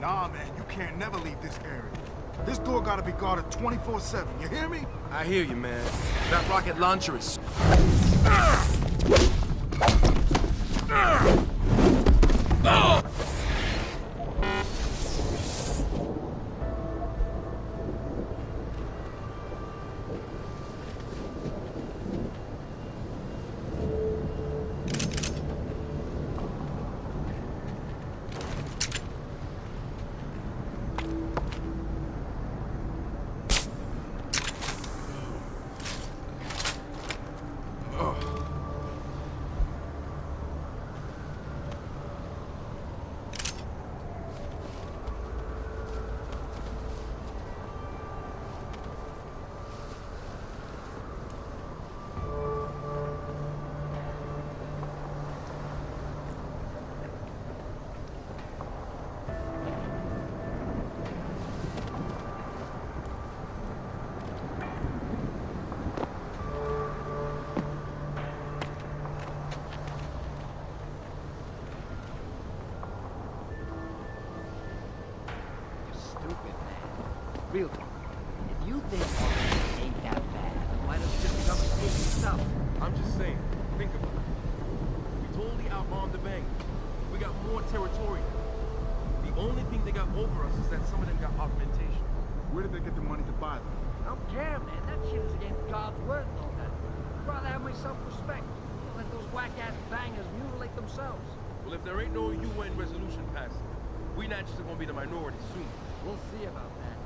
Nah, man, you can't never leave this area. This door gotta be guarded 24-7, you hear me? I hear you, man. That rocket launcher is... Real talk. If you think all ain't that bad, why don't you just become a state yourself? I'm just saying, think about it. We totally outarmed the bank. We got more territory. The only thing they got over us is that some of them got augmentation. Where did they get the money to buy them? I don't care, man. That shit is against God's word and all that. I'd rather have my self-respect. than Let those whack-ass bangers mutilate themselves. Well, if there ain't no UN resolution passed, we not just gonna be the minority soon. We'll see about that.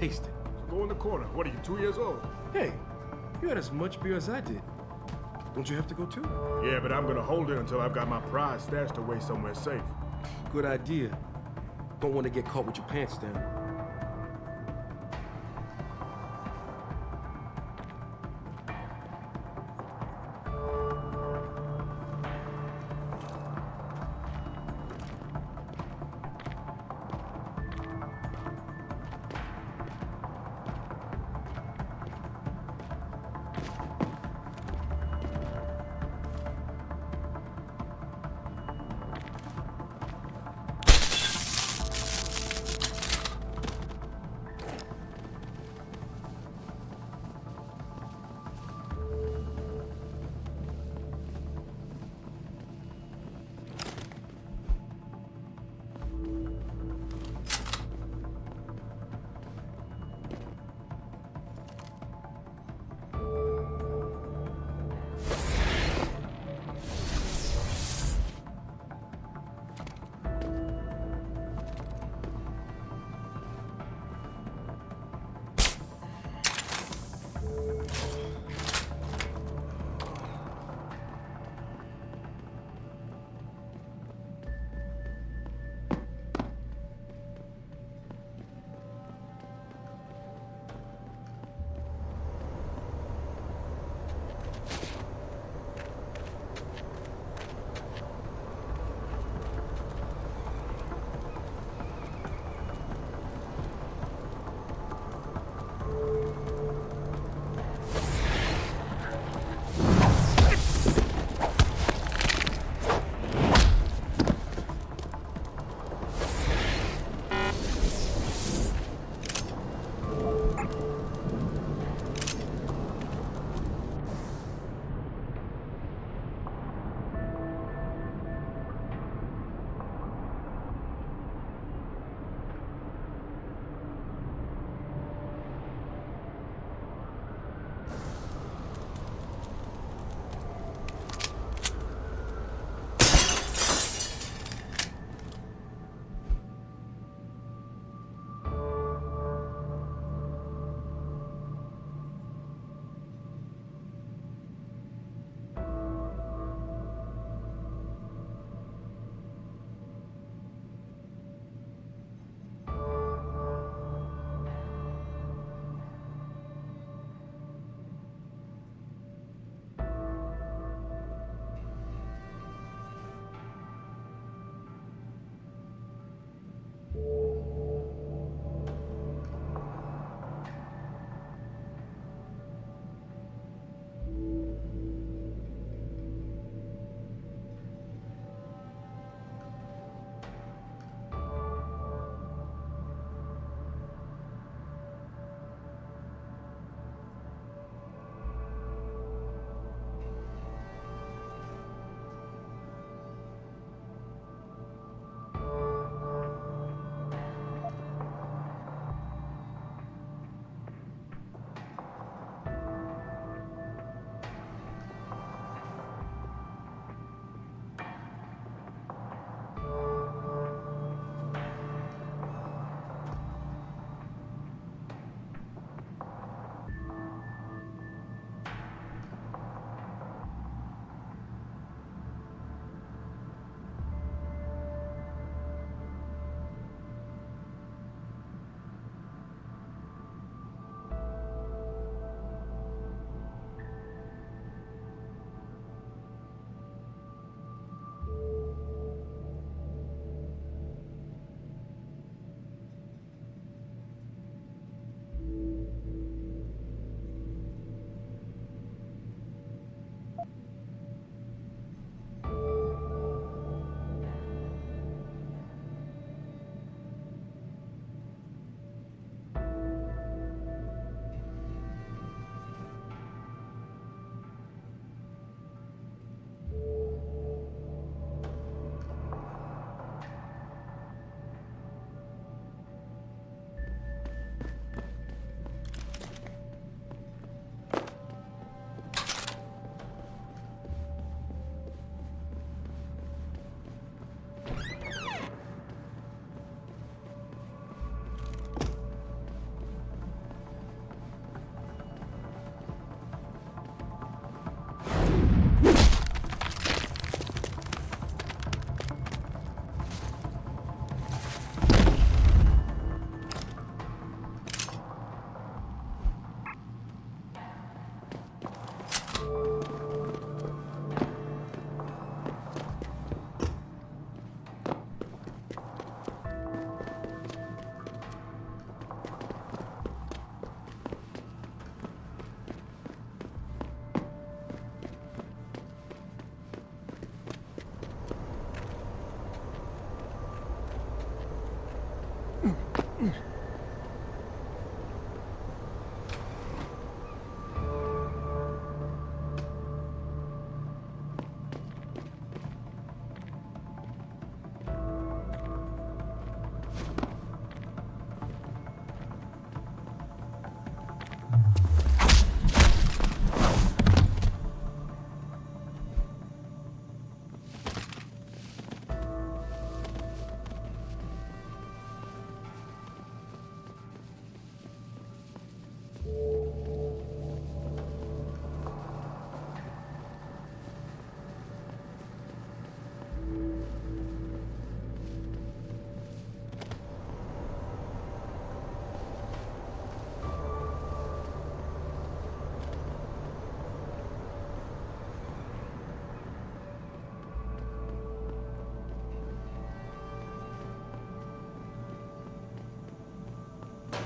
taste it. Go in the corner. What are you, two years old? Hey, you had as much beer as I did. Don't you have to go too? Yeah, but I'm gonna hold it until I've got my prize stashed away somewhere safe. Good idea. Don't want to get caught with your pants down.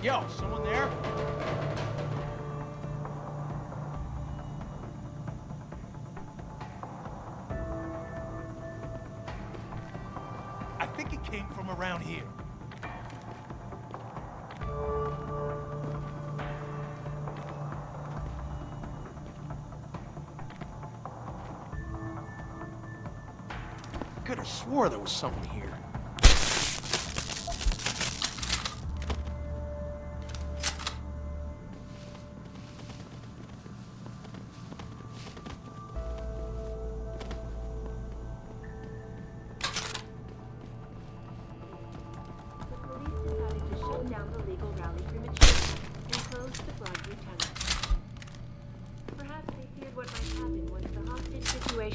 Yo, someone there? I think it came from around here. Could have swore there was something here.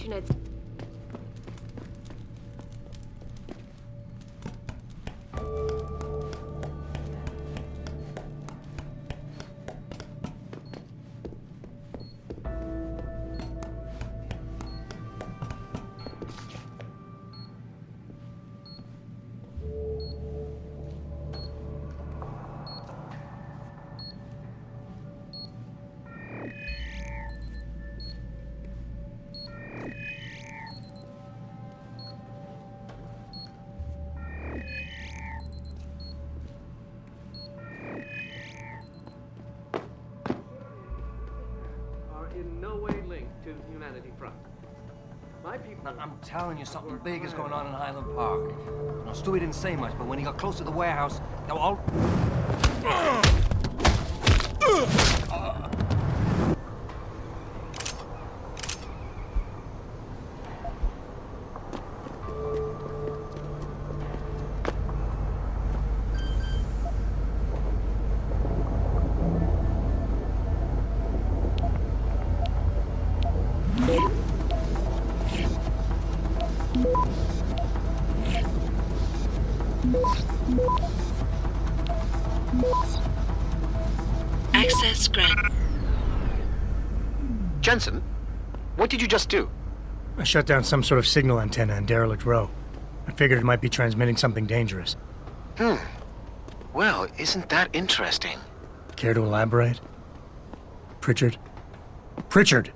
Situation I'm telling you, something big is going on in Highland Park. You know, Stewie didn't say much, but when he got close to the warehouse, they were all... Access granted. Jensen, what did you just do? I shut down some sort of signal antenna in Derelict Row. I figured it might be transmitting something dangerous. Hmm. Well, isn't that interesting? Care to elaborate? Pritchard? Pritchard!